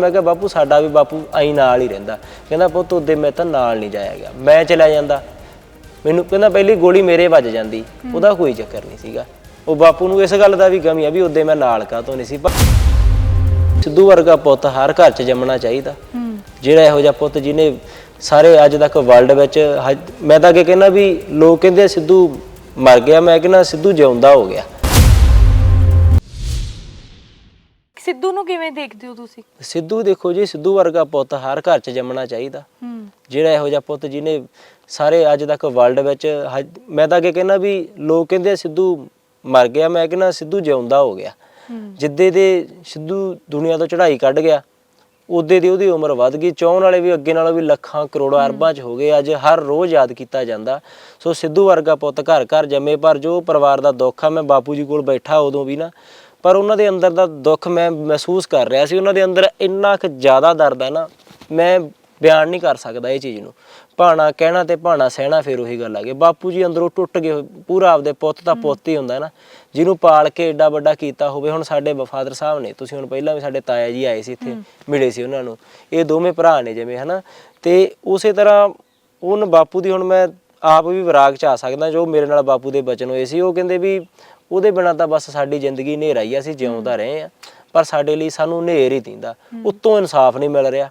ਮੈਂ ਕਿਹਾ ਬਾਪੂ ਸਾਡਾ ਵੀ ਬਾਪੂ ਆਈ ਨਾਲ ਹੀ ਰਹਿੰਦਾ। ਕਹਿੰਦਾ ਪੁੱਤ ਉਹਦੇ ਮੈਂ ਤਾਂ ਨਾਲ ਨਹੀਂ ਜਾਇਆ ਗਿਆ। ਮੈਂ ਚਲਾ ਜਾਂਦਾ। ਮੈਨੂੰ ਕਹਿੰਦਾ ਪਹਿਲੀ ਗੋਲੀ ਮੇਰੇ ਵੱਜ ਜਾਂਦੀ। ਉਹਦਾ ਕੋਈ ਚੱਕਰ ਨਹੀਂ ਸੀਗਾ। ਉਹ ਬਾਪੂ ਨੂੰ ਇਸ ਗੱਲ ਦਾ ਵੀ ਗਮੀ ਆ ਵੀ ਉਹਦੇ ਮੈਂ ਨਾਲ ਕਾਹਤੋਂ ਨਹੀਂ ਸੀ। ਪਰ ਸਿੱਧੂ ਵਰਗਾ ਪੁੱਤ ਹਰ ਘਰ 'ਚ ਜੰਮਣਾ ਚਾਹੀਦਾ। ਜਿਹੜਾ ਇਹੋ ਜਿਹਾ ਪੁੱਤ ਜਿਹਨੇ ਸਾਰੇ ਅੱਜ ਤੱਕ ਵਰਲਡ ਵਿੱਚ ਮੈਂ ਤਾਂ ਅੱਗੇ ਕਹਿੰਦਾ ਵੀ ਲੋਕ ਕਹਿੰਦੇ ਸਿੱਧੂ ਮਰ ਗਿਆ। ਮੈਂ ਕਹਿੰਦਾ ਸਿੱਧੂ ਜਿਉਂਦਾ ਹੋ ਗਿਆ। ਸਿੱਧੂ ਨੂੰ ਕਿਵੇਂ ਦੇਖਦੇ ਹੋ ਤੁਸੀਂ? ਸਿੱਧੂ ਦੇਖੋ ਜੀ ਸਿੱਧੂ ਵਰਗਾ ਪੁੱਤ ਹਰ ਘਰ 'ਚ ਜੰਮਣਾ ਚਾਹੀਦਾ। ਹੂੰ। ਜਿਹੜਾ ਇਹੋ ਜਿਹਾ ਪੁੱਤ ਜਿਹਨੇ ਸਾਰੇ ਅੱਜ ਤੱਕ ਵਰਲਡ ਵਿੱਚ ਹਜ- ਮੈਂ ਤਾਂ ਅੱਗੇ ਕਹਿੰਦਾ ਵੀ ਲੋਕ ਕਹਿੰਦੇ ਆ ਸਿੱਧੂ ਮਰ ਗਿਆ। ਮੈਂ ਕਹਿੰਦਾ ਸਿੱਧੂ ਜਿਉਂਦਾ ਹੋ ਗਿਆ। ਹੂੰ। ਜਿੱਦੇ ਦੇ ਸਿੱਧੂ ਦੁਨੀਆ ਤੋਂ ਚੜ੍ਹਾਈ ਕੱਢ ਗਿਆ ਉਦੇ ਦੀ ਉਹਦੀ ਉਮਰ ਵੱਧ ਗਈ। ਚਾਹਣ ਵਾਲੇ ਵੀ ਅੱਗੇ ਨਾਲੋਂ ਵੀ ਲੱਖਾਂ ਕਰੋੜਾਂ ਅਰਬਾਂ 'ਚ ਹੋ ਗਏ। ਅੱਜ ਹਰ ਰੋਜ਼ ਯਾਦ ਕੀਤਾ ਜਾਂਦਾ। ਸੋ ਸਿੱਧੂ ਵਰਗਾ ਪੁੱਤ ਘਰ ਘਰ ਜੰਮੇ ਪਰ ਜੋ ਪਰਿਵਾਰ ਦਾ ਦੁੱਖ ਆ ਮੈਂ ਬਾਪੂ ਜੀ ਕੋਲ ਬੈਠਾ ਉਦੋਂ ਵੀ ਨਾ ਪਰ ਉਹਨਾਂ ਦੇ ਅੰਦਰ ਦਾ ਦੁੱਖ ਮੈਂ ਮਹਿਸੂਸ ਕਰ ਰਿਹਾ ਸੀ। ਉਹਨਾਂ ਦੇ ਅੰਦਰ ਇੰਨਾ ਕੁ ਜ਼ਿਆਦਾ ਦਰਦ ਆ ਨਾ ਮੈਂ ਬਿਆਨ ਨਹੀਂ ਕਰ ਸਕਦਾ ਇਹ ਚੀਜ਼ ਨੂੰ। ਭਾਣਾ ਕਹਿਣਾ ਤੇ ਭਾਣਾ ਸਹਿਣਾ ਫਿਰ ਉਹੀ ਗੱਲ ਆ ਗਈ। ਬਾਪੂ ਜੀ ਅੰਦਰੋਂ ਟੁੱਟ ਗਏ ਪੂਰਾ ਆਪਦੇ ਪੁੱਤ ਦਾ ਪੁੱਤ ਹੀ ਹੁੰਦਾ ਨਾ ਜਿਹਨੂੰ ਪਾਲ ਕੇ ਏਡਾ ਵੱਡਾ ਕੀਤਾ ਹੋਵੇ। ਹੁਣ ਸਾਡੇ ਫਾਦਰ ਸਾਹਿਬ ਨੇ ਤੁਸੀਂ ਹੁਣ ਪਹਿਲਾਂ ਵੀ ਸਾਡੇ ਤਾਇਆ ਜੀ ਆਏ ਸੀ ਇੱਥੇ ਮਿਲੇ ਸੀ ਉਹਨਾਂ ਨੂੰ। ਇਹ ਦੋਵੇਂ ਭਰਾ ਨੇ ਜਿਵੇਂ ਹਨਾ। ਤੇ ਉਸੇ ਤਰ੍ਹਾਂ ਉਹਨ ਬਾਪੂ ਦੀ ਹੁਣ ਮੈਂ ਆਪ ਵੀ ਵਿਰਾਗ ਚ ਆ ਸਕਦਾ ਜੋ ਮੇਰੇ ਨਾਲ ਬਾਪੂ ਦੇ ਬਚਨ ਹੋਏ ਸੀ। ਉਹ ਕਹਿੰਦੇ ਵੀ ਉਹਦੇ ਬਿਨਾਂ ਤਾਂ ਬਸ ਸਾਡੀ ਜ਼ਿੰਦਗੀ ਹਨੇਰਾ ਹੀ ਆ ਅਸੀਂ ਜਿਉਂਦਾ ਰਹੇ ਆ। ਪਰ ਸਾਡੇ ਲਈ ਸਾਨੂੰ ਹਨੇਰ ਹੀ ਦਿੰਦਾ। ਉੱਤੋਂ ਇਨਸਾਫ ਨਹੀਂ ਮਿਲ ਰਿਹਾ।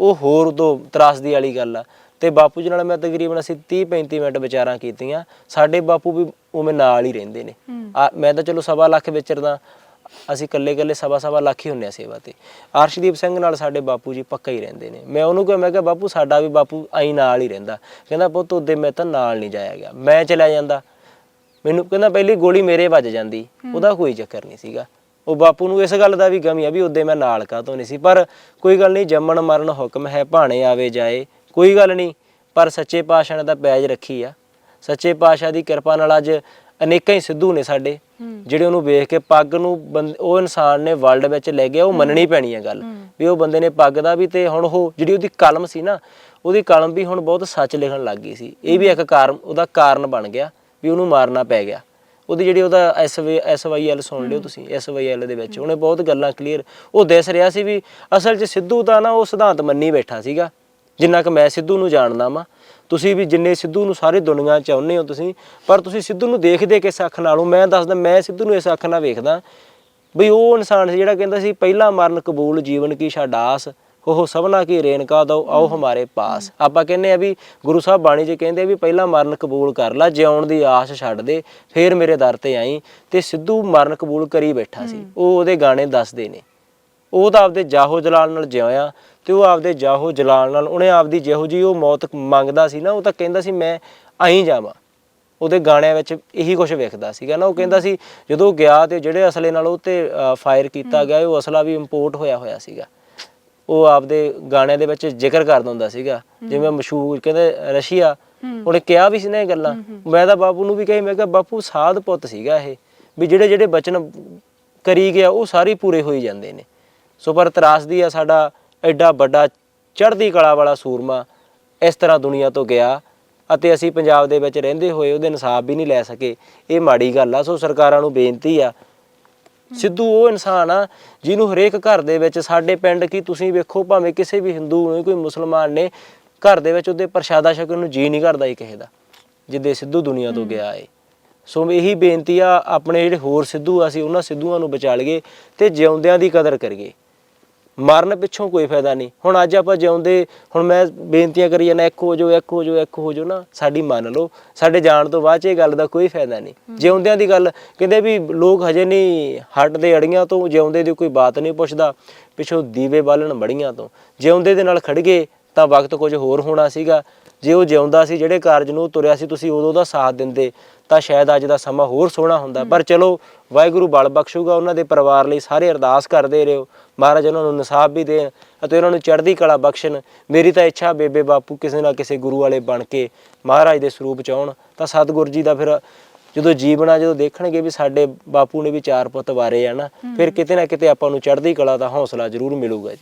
ਉਹ ਹੋਰ ਉਦੋਂ ਤਰਾਸਦੀ ਵਾਲੀ ਗੱਲ ਆ। ਤੇ ਬਾਪੂ ਜੀ ਨਾਲ ਮੈਂ ਤਕਰੀਬਨ ਅਸੀਂ 30 35 ਮਿੰਟ ਵਿਚਾਰਾਂ ਕੀਤੀਆਂ। ਸਾਡੇ ਬਾਪੂ ਵੀ ਉਵੇਂ ਨਾਲ ਹੀ ਰਹਿੰਦੇ ਨੇ। ਆ ਮੈਂ ਤਾਂ ਚਲੋ ਸਵਾ ਲੱਖ ਵਿਚਰਦਾ। ਅਸੀਂ ਇਕੱਲੇ ਇਕੱਲੇ ਸਵਾ ਸਵਾ ਲੱਖ ਹੀ ਹੁੰਨੇ ਆ ਸੇਵਾ ਤੇ। ਅਰਸ਼ਦੀਪ ਸਿੰਘ ਨਾਲ ਸਾਡੇ ਬਾਪੂ ਜੀ ਪੱਕਾ ਹੀ ਰਹਿੰਦੇ ਨੇ। ਮੈਂ ਉਹਨੂੰ ਕਿਹਾ ਮੈਂ ਕਿਹਾ ਬਾਪੂ ਸਾਡਾ ਵੀ ਬਾਪੂ ਆਈ ਨਾਲ ਹੀ ਰਹਿੰਦਾ। ਕਹਿੰਦਾ ਪੁੱਤ ਉਹਦੇ ਮੈਂ ਤਾਂ ਨਾਲ ਨਹੀਂ ਜਾਇਆ ਗਿਆ। ਮੈਂ ਚਲਾ ਜਾਂਦਾ। ਮੈਨੂੰ ਕਹਿੰਦਾ ਪਹਿਲੀ ਗੋਲੀ ਮੇਰੇ ਵੱਜ ਜਾਂਦੀ। ਉਹਦਾ ਕੋਈ ਚੱਕਰ ਨਹੀਂ ਸੀਗਾ। ਉਹ ਬਾਪੂ ਨੂੰ ਇਸ ਗੱਲ ਦਾ ਵੀ ਗਮੀ ਆ ਵੀ ਉਹਦੇ ਮੈਂ ਨਾਲ ਕਾਹਤੋਂ ਨਹੀਂ ਸੀ। ਪਰ ਕੋਈ ਗੱਲ ਨਹੀਂ ਜੰਮਣ ਮਰਨ ਹੁਕਮ ਹੈ ਭਾਣੇ ਆਵੇ ਜਾਏ। ਕੋਈ ਗੱਲ ਨਹੀਂ ਪਰ ਸੱਚੇ ਪਾਤਸ਼ਾਹ ਨੇ ਤਾਂ ਪੈਜ ਰੱਖੀ ਆ। ਸੱਚੇ ਪਾਤਸ਼ਾਹ ਦੀ ਕਿਰਪਾ ਨਾਲ ਅੱਜ ਅਨੇਕਾਂ ਹੀ ਸਿੱਧੂ ਨੇ ਸਾਡੇ ਜਿਹੜੇ ਉਹਨੂੰ ਵੇਖ ਕੇ ਪੱਗ ਨੂੰ ਉਹ ਇਨਸਾਨ ਨੇ ਵਰਲਡ ਵਿੱਚ ਲੈ ਗਿਆ ਉਹ ਮੰਨਣੀ ਪੈਣੀ ਹੈ ਗੱਲ। ਵੀ ਉਹ ਬੰਦੇ ਨੇ ਪੱਗ ਦਾ ਵੀ ਤੇ ਹੁਣ ਉਹ ਜਿਹੜੀ ਉਹਦੀ ਕਲਮ ਸੀ ਨਾ ਉਹਦੀ ਕਲਮ ਵੀ ਹੁਣ ਬਹੁਤ ਸੱਚ ਲਿਖਣ ਲੱਗ ਗਈ ਸੀ। ਇਹ ਵੀ ਇੱਕ ਕਾਰਨ ਉਹਦਾ ਕਾਰਨ ਬਣ ਗਿਆ। ਵੀ ਉਹਨੂੰ ਮਾਰਨਾ ਪੈ ਗਿਆ। ਉਹਦੀ ਜਿਹੜੀ ਉਹਦਾ ਐਸ ਐਸ ਵਾਈ ਐਲ ਸੁਣ ਲਿਓ ਤੁਸੀਂ ਐਸ ਵਾਈ ਐਲ ਦੇ ਵਿੱਚ। ਉਹਨੇ ਬਹੁਤ ਗੱਲਾਂ ਕਲੀਅਰ ਉਹ ਦਿਸ ਰਿਹਾ ਸੀ ਵੀ ਅਸਲ 'ਚ ਸਿੱਧੂ ਤਾਂ ਨਾ ਉਹ ਸਿਧਾਂਤ ਮੰਨੀ ਬੈਠਾ ਸੀਗਾ। ਜਿੰਨਾ ਕਿ ਮੈਂ ਸਿੱਧੂ ਨੂੰ ਜਾਣਦਾ ਵਾਂ। ਤੁਸੀਂ ਵੀ ਜਿੰਨੇ ਸਿੱਧੂ ਨੂੰ ਸਾਰੇ ਦੁਨੀਆ ਚਾਹੁੰਦੇ ਹੋ ਤੁਸੀਂ ਪਰ ਤੁਸੀਂ ਸਿੱਧੂ ਨੂੰ ਦੇਖਦੇ ਕਿਸ ਅੱਖ ਨਾਲੋਂ? ਮੈਂ ਦੱਸਦਾ ਮੈਂ ਸਿੱਧੂ ਨੂੰ ਇਸ ਅੱਖ ਨਾਲ ਵੇਖਦਾ। ਬਈ ਉਹ ਇਨਸਾਨ ਸੀ ਜਿਹੜਾ ਕਹਿੰਦਾ ਸੀ ਪਹਿਲਾ ਮਰਨ ਕਬੂਲ ਜੀਵਨ ਕੀ ਛਡਾਸ ਉਹ ਸਭਨਾ ਕੀ ਰੇਨਕਾ ਦੋ ਆਓ ਹਮਾਰੇ ਪਾਸ। ਆਪਾਂ ਕਹਿੰਦੇ ਆ ਵੀ ਗੁਰੂ ਸਾਹਿਬ ਬਾਣੀ 'ਚ ਕਹਿੰਦੇ ਆ ਵੀ ਪਹਿਲਾ ਮਰਨ ਕਬੂਲ ਕਰ ਲੈ ਜਿਉਣ ਦੀ ਆਸ ਛੱਡ ਦੇ ਫੇਰ ਮੇਰੇ ਦਰ ਤੇ ਆਈ। ਤੇ ਸਿੱਧੂ ਮਰਨ ਕਬੂਲ ਕਰੀ ਬੈਠਾ ਸੀ। ਉਹ ਉਹਦੇ ਗਾਣੇ ਦੱਸਦੇ ਨੇ। ਉਹ ਤਾਂ ਆਪਦੇ ਜਾਹੋ ਜਲਾਲ ਨਾਲ ਜਿਉਇਆ ਤੇ ਉਹ ਆਪਦੇ ਜਾਹੋ ਜਲਾਲ ਨਾਲ ਉਹਨੇ ਆਪਦੀ ਜਿਹੋ ਜੀ ਉਹ ਮੌਤ ਮੰਗਦਾ ਸੀ ਨਾ ਉਹ ਤਾਂ ਕਹਿੰਦਾ ਸੀ ਮੈਂ ਆਈ ਜਾਵਾਂ। ਉਹਦੇ ਗਾਣਿਆਂ ਵਿੱਚ ਇਹੀ ਕੁਝ ਵੇਖਦਾ ਸੀਗਾ ਨਾ। ਉਹ ਕਹਿੰਦਾ ਸੀ ਜਦੋਂ ਗਿਆ ਤੇ ਜਿਹੜੇ ਅਸਲੇ ਨਾਲ ਉਹ ਤੇ ਫਾਇਰ ਕੀਤਾ ਗਿਆ ਉਹ ਅਸਲਾ ਵੀ ਇੰਪੋਰਟ ਹੋਇਆ ਹੋਇਆ ਸੀਗਾ। ਉਹ ਆਪਦੇ ਗਾਣਿਆਂ ਦੇ ਵਿੱਚ ਜ਼ਿਕਰ ਕਰਦਾ ਹੁੰਦਾ ਸੀਗਾ। ਜਿਵੇਂ ਮਸ਼ਹੂਰ ਕਹਿੰਦੇ ਰਸ਼ੀਆ, ਉਹਨੇ ਕਿਹਾ ਵੀ ਸੀ ਨਾ ਇਹ ਗੱਲਾਂ। ਮੈਂ ਤਾਂ ਬਾਪੂ ਨੂੰ ਵੀ ਕਹੀ, ਮੈਂ ਕਿਹਾ ਬਾਪੂ ਸਾਧ ਪੁੱਤ ਸੀਗਾ ਇਹ। ਵੀ ਜਿਹੜੇ ਜਿਹੜੇ ਬਚਨ ਕਰੀ ਗਿਆ, ਉਹ ਸਾਰੇ ਪੂਰੇ ਹੋਈ ਜਾਂਦੇ ਨੇ। ਸੋ ਪਰ ਤਰਾਸਦੀ ਆ ਸਾਡਾ ਐਡਾ ਵੱਡਾ ਚੜ੍ਹਦੀ ਕਲਾ ਵਾਲਾ ਸੂਰਮਾ ਇਸ ਤਰ੍ਹਾਂ ਦੁਨੀਆ ਤੋਂ ਗਿਆ ਅਤੇ ਅਸੀਂ ਪੰਜਾਬ ਦੇ ਵਿੱਚ ਰਹਿੰਦੇ ਹੋਏ ਉਹਦੇ ਇਨਸਾਫ ਵੀ ਨਹੀਂ ਲੈ ਸਕੇ। ਇਹ ਮਾੜੀ ਗੱਲ ਆ। ਸੋ ਸਰਕਾਰਾਂ ਨੂੰ ਬੇਨਤੀ ਆ ਸਿੱਧੂ ਉਹ ਇਨਸਾਨ ਆ ਜਿਹਨੂੰ ਹਰੇਕ ਘਰ ਦੇ ਵਿੱਚ ਸਾਡੇ ਪਿੰਡ ਕੀ ਤੁਸੀਂ ਵੇਖੋ ਭਾਵੇਂ ਕਿਸੇ ਵੀ ਹਿੰਦੂ ਨੇ ਕੋਈ ਮੁਸਲਮਾਨ ਨੇ ਘਰ ਦੇ ਵਿੱਚ ਉਹਦੇ ਪ੍ਰਸ਼ਾਦਾ ਛਕਣ ਨੂੰ ਜੀ ਨਹੀਂ ਕਰਦਾ ਹੀ ਕਿਸੇ ਦਾ, ਜਿੱਦੇ ਸਿੱਧੂ ਦੁਨੀਆ ਤੋਂ ਗਿਆ ਏ। ਸੋ ਇਹੀ ਬੇਨਤੀ ਆ, ਆਪਣੇ ਜਿਹੜੇ ਹੋਰ ਸਿੱਧੂ ਆ, ਅਸੀਂ ਉਹਨਾਂ ਸਿੱਧੂਆਂ ਨੂੰ ਬਚਾ ਲਈਏ ਤੇ ਜਿਉਂਦਿਆਂ ਦੀ ਕਦਰ ਕਰੀਏ। ਮਰਨ ਪਿੱਛੋਂ ਕੋਈ ਫਾਇਦਾ ਨਹੀਂ। ਹੁਣ ਅੱਜ ਆਪਾਂ ਜਿਉਂਦੇ ਹੁਣ ਮੈਂ ਬੇਨਤੀਆਂ ਕਰੀ ਜਾਂਦਾ ਇੱਕ ਹੋ ਜਾਓ ਇੱਕ ਹੋ ਜਾਓ ਇੱਕ ਹੋ ਜਾਓ ਨਾ ਸਾਡੀ ਮੰਨ ਲਓ ਸਾਡੇ ਜਾਣ ਤੋਂ ਬਾਅਦ ਚ ਇਹ ਗੱਲ ਦਾ ਕੋਈ ਫਾਇਦਾ ਨਹੀਂ। ਜਿਉਂਦਿਆਂ ਦੀ ਗੱਲ ਕਹਿੰਦੇ ਵੀ ਲੋਕ ਹਜੇ ਨਹੀਂ ਹਟਦੇ ਅੜੀਆਂ ਤੋਂ ਜਿਉਂਦੇ ਦੀ ਕੋਈ ਬਾਤ ਨਹੀਂ ਪੁੱਛਦਾ ਪਿੱਛੋਂ ਦੀਵੇ ਬਾਲਣ ਮੜੀਆਂ ਤੋਂ। ਜਿਉਂਦੇ ਦੇ ਨਾਲ ਖੜ ਗਏ ਤਾਂ ਵਕਤ ਕੁਝ ਹੋਰ ਹੋਣਾ ਸੀਗਾ। ਜੇ ਉਹ ਜਿਉਂਦਾ ਸੀ ਜਿਹੜੇ ਕਾਰਜ ਨੂੰ ਤੁਰਿਆ ਸੀ ਤੁਸੀਂ ਉਦੋਂ ਦਾ ਸਾਥ ਦਿੰਦੇ। ਤਾਂ ਸ਼ਾਇਦ ਅੱਜ ਦਾ ਸਮਾਂ ਹੋਰ ਸੋਹਣਾ ਹੁੰਦਾ। ਪਰ ਚਲੋ ਵਾਹਿਗੁਰੂ ਬਲ ਬਖਸ਼ੂਗਾ ਉਹਨਾਂ ਦੇ ਪਰਿਵਾਰ ਲਈ ਸਾਰੇ ਅਰਦਾਸ ਕਰਦੇ ਰਹੋ। ਮਹਾਰਾਜ ਉਹਨਾਂ ਨੂੰ ਨਸਾਬ ਵੀ ਦੇਣ ਅਤੇ ਉਹਨਾਂ ਨੂੰ ਚੜ੍ਹਦੀ ਕਲਾ ਬਖਸ਼ਣ। ਮੇਰੀ ਤਾਂ ਇੱਛਾ ਬੇਬੇ ਬਾਪੂ ਕਿਸੇ ਨਾ ਕਿਸੇ ਗੁਰੂ ਵਾਲੇ ਬਣ ਕੇ ਮਹਾਰਾਜ ਦੇ ਸਰੂਪ ਚ ਆਉਣ। ਤਾਂ ਸਤਿਗੁਰ ਜੀ ਦਾ ਫਿਰ ਜਦੋਂ ਜੀਵਨਾ ਜਦੋਂ ਦੇਖਣਗੇ ਵੀ ਸਾਡੇ ਬਾਪੂ ਨੇ ਵੀ ਚਾਰ ਪੁੱਤ ਵਾਰੇ ਆ ਨਾ ਫਿਰ ਕਿਤੇ ਨਾ ਕਿਤੇ ਆਪਾਂ ਨੂੰ ਚੜ੍ਹਦੀ ਕਲਾ ਦਾ ਹੌਸਲਾ ਜ਼ਰੂਰ ਮਿਲੂਗਾ ਜੀ।